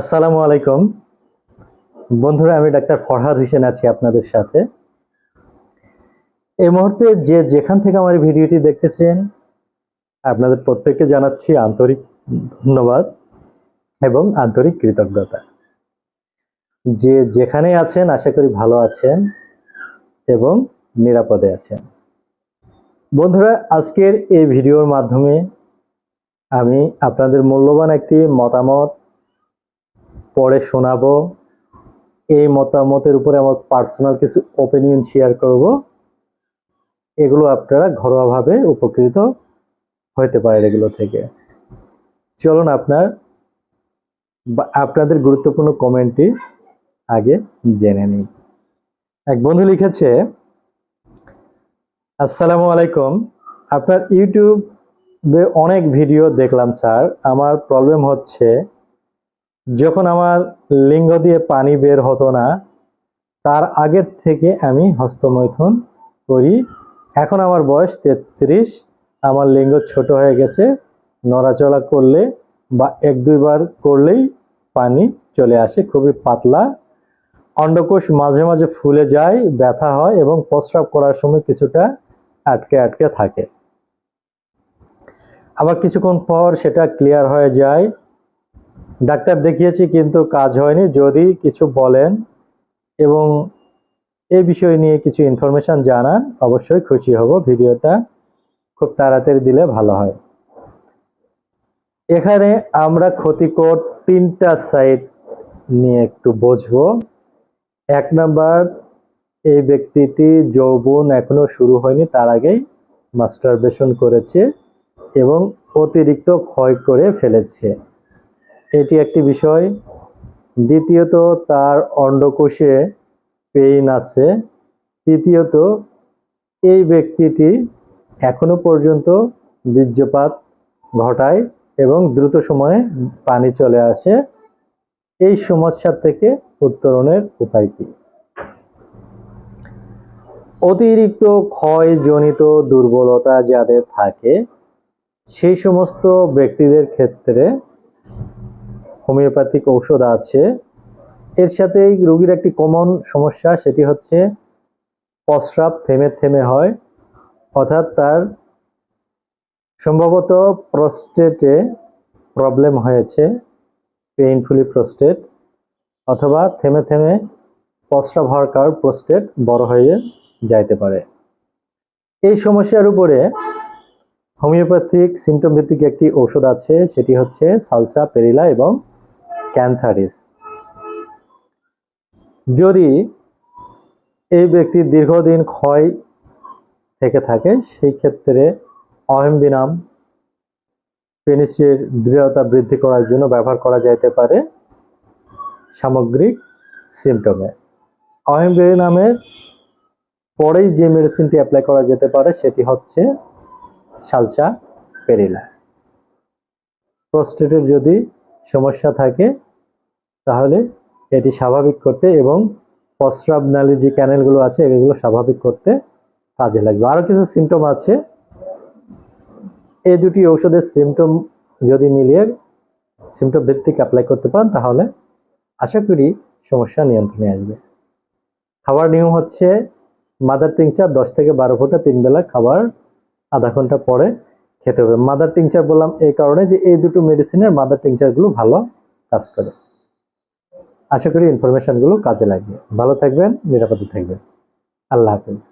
আসসালামু আলাইকুম। বন্ধুরা, আমি ডাক্তার ফরহাদ হোসেন আছি আপনাদের সাথে। এই মুহূর্তে যে যেখান থেকে আমার ভিডিওটি দেখতেছেন, আপনাদের প্রত্যেককে জানাচ্ছি আন্তরিক ধন্যবাদ এবং আন্তরিক কৃতজ্ঞতা। যে যেখানে আছেন, আশা করি ভালো আছেন এবং নিরাপদে আছেন। বন্ধুরা, আজকের এই ভিডিওর মাধ্যমে আমি আপনাদের মূল্যবান একটি মতামত পরে শোনাবো। এই মতামতের উপরে আমার পার্সোনাল কিছু ওপিনিয়ন শেয়ার করব। এগুলো আপনারা ঘরোয়াভাবে উপকৃত হতে পারেন এগুলো থেকে। চলুন আপনার আপনাদের গুরুত্বপূর্ণ কমেন্টটি আগে জেনে নিই। এক বন্ধু লিখেছে, আসসালামু আলাইকুম। আপনার ইউটিউবে অনেক ভিডিও দেখলাম, স্যার। আমার প্রবলেম হচ্ছে যখন আমার লিঙ্গ দিয়ে পানি বের হতো না, তার আগের থেকে আমি হস্তমৈথুন করি। এখন আমার বয়স তেত্রিশ, আমার লিঙ্গ ছোট হয়ে গেছে, নড়াচড়া করলে বা এক দুইবার করলেই পানি চলে আসে, খুবই পাতলা। অন্ডকোষ মাঝে মাঝে ফুলে যায়, ব্যথা হয় এবং প্রস্রাব করার সময় কিছুটা আটকে আটকে থাকে। আবার কিছুক্ষণ পর সেটা ক্লিয়ার হয়ে যায় ডাক্তার দেখিয়েছি কিন্তু কাজ হয়নি। যদি কিছু বলেন এবং এই বিষয় নিয়ে কিছু ইনফরমেশন জানান, অবশ্যই খুশি হব। ভিডিওটা খুব তাড়াতাড়ি দিলে ভালো হয়। এখানে আমরা ক্ষতিকর তিনটা সাইড নিয়ে একটু বুঝব এক নাম্বার, এই ব্যক্তিটি যৌবন এখনও শুরু হয়নি, তার আগেই মাস্টারবেশন করেছে এবং অতিরিক্ত ক্ষয় করে ফেলেছে। একটি বিষয়। দ্বিতীয়ত, তার অন্ডকোষে পেইন আছে। তৃতীয়ত, এই ব্যক্তিটি এখনও পর্যন্ত বীর্যপাত ঘটায় এবং দ্রুত সময়ে পানি চলে আসে। এই সমস্যা থেকে উত্তরণের উপায় কি? অতিরিক্ত ক্ষয়জনিত দুর্বলতা যাদের থাকে, সেই সমস্ত ব্যক্তিদের ক্ষেত্রে হোমিওপ্যাথিক ঔষধ আছে। এর সাথে এই রোগীর একটি কমন সমস্যা, সেটি হচ্ছে প্রস্রাব থেমে থেমে হয়, অর্থাৎ তার সম্ভবত প্রস্টেটে প্রবলেম হয়েছে পেইনফুলি প্রস্টেট অথবা থেমে থেমে প্রস্রাব হওয়ার কারণ প্রস্টেট বড় হয়ে যাইতে পারে। এই সমস্যার উপরে হোমিওপ্যাথিক সিমটম ভিত্তিক একটি ঔষধ আছে, সেটি হচ্ছে সালসা পেরিলা এবং ক্যান্থারিস। যদি এই ব্যক্তির দীর্ঘদিন ক্ষয় থেকে থাকে, সেই ক্ষেত্রে অহেম্বিনাম পেনিসের দৃঢ়তা বৃদ্ধি করার জন্য ব্যবহার করা যাইতে পারে সামগ্রিক সিমটমে অহেম্বিনামের পরেই যে মেডিসিনটি অ্যাপ্লাই করা যেতে পারে, সেটি হচ্ছে সালসা পেরিলা। প্রস্টেটের যদি সমস্যা থাকে, তাহলে এটি স্বাভাবিক করতে এবং প্রস্রাব নালীর যে ক্যানেলগুলো আছে, এগুলো স্বাভাবিক করতে কাজে লাগবে। আরও কিছু সিমটম আছে। এই দুটি ঔষধের সিমটম যদি মিলিয়ে সিমটম ভিত্তিক অ্যাপ্লাই করতে পারেন, তাহলে আশা করি সমস্যা নিয়ন্ত্রণে আসবে। খাবার নিয়ম হচ্ছে মাদার টিংচার দশ থেকে বারো ফোঁটা তিন বেলা খাবার আধা ঘণ্টা পরে খেতে হবে। মাদার টিংচার বললাম এই কারণে যে এই দুটো মেডিসিনের মাদার টিংচারগুলো ভালো কাজ করে। আশা করি ইনফরমেশনগুলো কাজে লাগবে। ভালো থাকবেন, নিরাপদে থাকবেন। আল্লাহ হাফিজ।